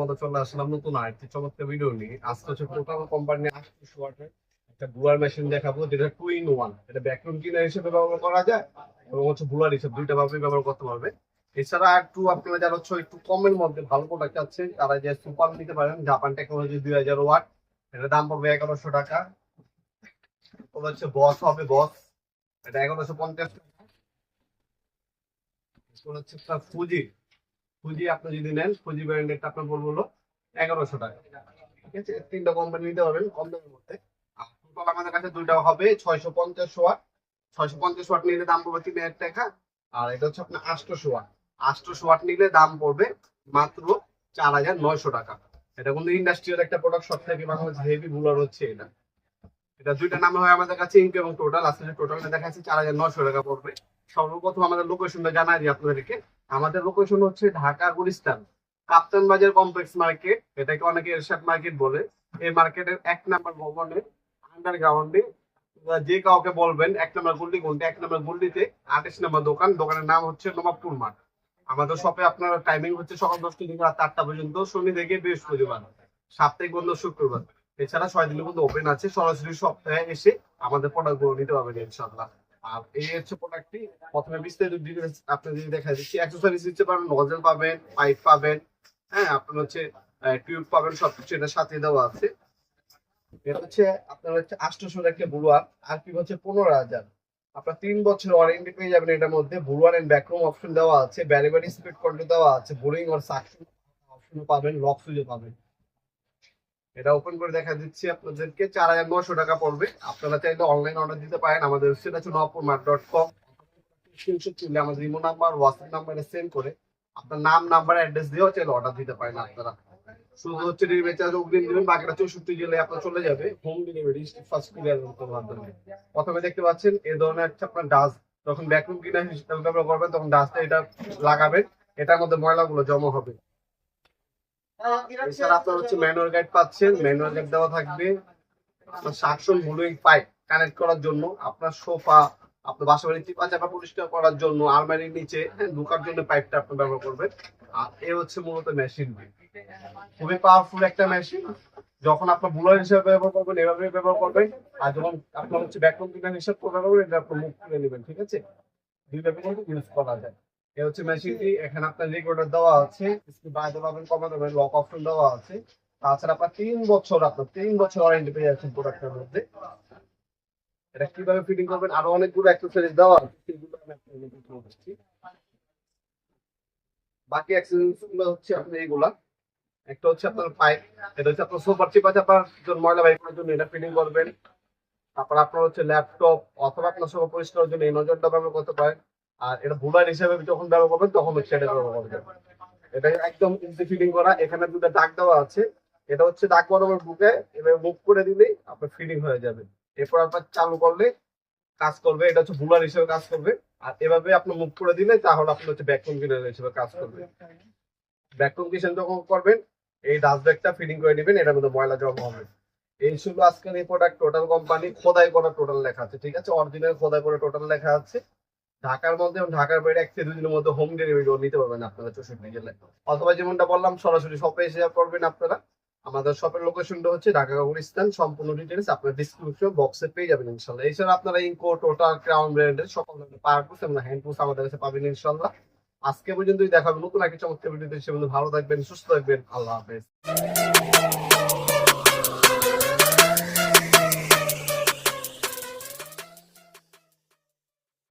মতো চলে আসলাম নতুন ভিডিও আজকে হচ্ছে টোটাল কোম্পানি একটা মেশিন দেখাবো, যেটা টু ইন ওয়ান এটা হিসেবে ব্যবহার করা যায় এবং হচ্ছে দুইটা ভাবে ব্যবহার করতে পারবে। এছাড়া একটু যারা হচ্ছে একটু কমের মধ্যে ভালো প্রোডাক্ট আছে, তারা যে সুপার নিতে পারেন জাপান টেকনোলজি দুই হাজার ওয়াট। এটার দাম পড়বে এগারোশো টাকা। হচ্ছে বস হবে বস এটা এগারোশো পঞ্চাশ টাকা। হচ্ছে ফুজি ফুজি আপনি যদি নেন ফুজি ব্র্যান্ডেরটা আপনার বলব হলো এগারোশো টাকা। ঠিক আছে? তিনটা কোম্পানি নিতে পারবেন কম দামের মধ্যে। আর টোটাল আমাদের কাছে দুইটা হবে, ছয়শো পঞ্চাশ ওয়াট। ছয়শো পঞ্চাশ ওয়াট নিলে দাম পড়বে তিন হাজার টাকা। আর এটা হচ্ছে আপনার আটশোশো ওয়াট। আটশোশো ওয়াট নিলে দাম পড়বে মাত্র চার হাজার নয়শো টাকা। এটা কিন্তু ইন্ডাস্ট্রিয়াল একটা প্রোডাক্ট সব থেকে বাংলাদেশ হেভি বুলার হচ্ছে এটা। এটা দুইটা নামে হয় আমাদের কাছে ইনক এবং টোটাল আসলে টোটালটা দেখা যাচ্ছে চার হাজার নয়শো টাকা পড়বে। সর্বপ্রথম আমাদের লোকেশনটা জানাই দিই আপনাদেরকে। আমাদের লোকেশন হচ্ছে ঢাকা, গুলিস্তান। কাপ্তান বাজার কমপ্লেক্স মার্কেট এটাকে অনেকে এরশাদ মার্কেট বলে। এই মার্কেটের এক নাম্বার ভবনে আন্ডারগ্রাউন্ডে যে কাউকে বলবেন, এক নম্বর গুল্লি কোনটা? এক নম্বর গুল্লিতে আঠাশ নম্বর দোকান। দোকানের নাম হচ্ছে নবাবপুর মাঠ। আমাদের শপে আপনার টাইমিং হচ্ছে সকাল দশটা থেকে রাত আটটা পর্যন্ত, শনি থেকে বৃহস্পতিবার, সাপ্তাহিক বন্ধ শুক্রবার। এছাড়া ছয় দিনের মধ্যে ওপেন আছে। সরাসরি সপ্তাহে এসে আমাদের প্রোডাক্টগুলো নিতে পারবেন ইনশাল্লাহ আর এই হচ্ছে প্রোডাক্টটি প্রথমে বিস্তারিত ডিটেলস আপনি যদি দেখা দিচ্ছি অ্যাক্সেসরিজ দিতে পারবেন নজল পাবেন পাইপ পাবেন হ্যাঁ আপনার হচ্ছে টিউব পাবেন, সবকিছু এটার সাথে দেওয়া আছে। এটা হচ্ছে আপনার হচ্ছে আটশোশোর একটা বুলুয়ার আর কি হচ্ছে পনেরো হাজার। আপনার তিন বছর ওয়ারেন্টি পেয়ে যাবেন এটার মধ্যে বুলুয়ার এন্ড ব্যাকরুম অপশন দেওয়া আছে ব্যারি ব্যারি স্পিড কন্ট্রোল দেওয়া আছে, বোরিং আর সাকশন অপশন পাবেন লক সুইচও পাবেন। এটা ওপেন করে দেখা দিচ্ছি আপনাদেরকে। চার হাজার নশো টাকা পড়বে। আপনারা চাইলে অনলাইন অর্ডার দিতে পারেন। আমাদের ওয়েবসাইট আছে নপুর মার্ট ডট কম স্ক্রিনশট আমাদের ইমো নাম্বার হোয়াটসঅ্যাপ নাম্বারে সেন্ড করে আপনার নাম নাম্বার অ্যাড্রেস দিয়েও চাইলে অর্ডার দিতে পারেন আপনারা। শুধু হচ্ছে ডেলিভারি চার্জ অগ্রিম দিবেন, বাকিটা চৌষট্টি জেলায় আপনার চলে যাবে। হোম ডেলিভারি ফার্স্ট করতে মাধ্যমে। প্রথমে দেখতে পাচ্ছেন এই ধরনের একটা আপনার ডাস্ট যখন ভ্যাকুম কিনা হিসেবে করবেন, তখন ডাস্টে এটা লাগাবেন। এটার মধ্যে ময়লাগুলো জমা হবে। এছাড়া আপনার হচ্ছে ম্যানুয়াল গাইড পাচ্ছেন ম্যানুয়াল গাইড দেওয়া থাকবে। আপনার সাকশন ব্লুইং পাইপ কানেক্ট করার জন্য। আপনার সোফা আপনার বাসা চিপা চাপা পরিষ্কার করার জন্য আলমারির নিচে হ্যাঁ, ঢোকার জন্য পাইপটা আপনি ব্যবহার করবেন। আর এ হচ্ছে মূলত মেশিন খুবই পাওয়ারফুল একটা মেশিন যখন আপনার বুলার হিসেবে ব্যবহার করবেন এভাবে ব্যবহার করবেন। আর যখন আপনার হচ্ছে ব্যাকরুম কিনা হিসাব করে করবেন এটা মুখ খুলে নেবেন ঠিক আছে? দুইভাবে কিন্তু ইউজ করা যায়। হচ্ছে মেশিনটি এখানে আপনার রেকর্ডার দেওয়া আছে বাড়াতে পারবেন, কমাতে পারবেন লক অপশন দেওয়া আছে। তাছাড়া আপনার তিন বছর আপনার তিন বছর ওয়ারেন্টি পেয়ে যাচ্ছেন প্রোডাক্টের মধ্যে। এটা কীভাবে ফিটিং করবেন? আরও অনেকগুলো অ্যাক্সেসরিজ দেওয়া আছে। বাকি অ্যাক্সেসরিজগুলো হচ্ছে আপনার এইগুলা একটা হচ্ছে আপনার পাইপ এটা হচ্ছে আপনার সোফার চিপা চাপার জন্য ময়লা বাইক করার জন্য এটা ফিটিং করবেন। তারপর আপনার হচ্ছে ল্যাপটপ অথবা আপনার সোফা পরিষ্কারের জন্য এই নজরটা ব্যবহার করতে পারেন। আর এটা বুলার হিসেবে যখন ব্যবহার করবেন, তখন এটা ব্যবহার করবেন। এটা একদম ইজি ফিটিং করা। এখানে দুটো দাগ দেওয়া আছে। এটা হচ্ছে দাগ বরাবর বুকে। এভাবে মুভ করে দিলেই আপনার ফিটিং হয়ে যাবে। এরপর আপনার চালু করলে কাজ করবে। এটা হচ্ছে বুলার হিসেবে কাজ করবে। আর এভাবে আপনি মুভ করে দিলে তাহলে আপনি হচ্ছে ব্যাকরুম ক্লিনার হিসেবে কাজ করবে। ব্যাকরুম কিচেন যখন করবেন, এই ডাস্ট ব্যাগটা ফিটিং করে নেবেন। এটার মধ্যে ময়লা জমা হবে। এই ছিল আজকের এই প্রোডাক্ট টোটাল কোম্পানি খোদাই করা টোটাল লেখা আছে, ঠিক আছে? অরিজিনাল খোদাই করে টোটাল লেখা আছে। ঢাকার মধ্যে এবং ঢাকার বাইরে এক দুই মধ্যে হোম ডেলিভারি নিতে পারবেন আপনারা চৌষট্টি জেলায় অথবা যেমনটা বললাম, সরাসরি শপে এসে করবেন আপনারা। আমাদের শপের লোকেশনটা হচ্ছে ঢাকা গুলিস্তান সম্পূর্ণ ডিটেলস আপনার ডিসক্রিপশন বক্সে পেয়ে যাবেন ইনশাল্লাহ। এছাড়া আপনারা ইনকো টোটাল ক্রাউন ব্র্যান্ডের সকল ধরনের পাওয়ারপুস এবং হ্যান্ডপুস আমাদের কাছে পাবেন ইনশাল্লাহ। আজকে পর্যন্তই দেখাবেন নতুন একটা চমৎকার ভিডিওতে সে ভালো থাকবেন, সুস্থ থাকবেন। আল্লাহ হাফেজ।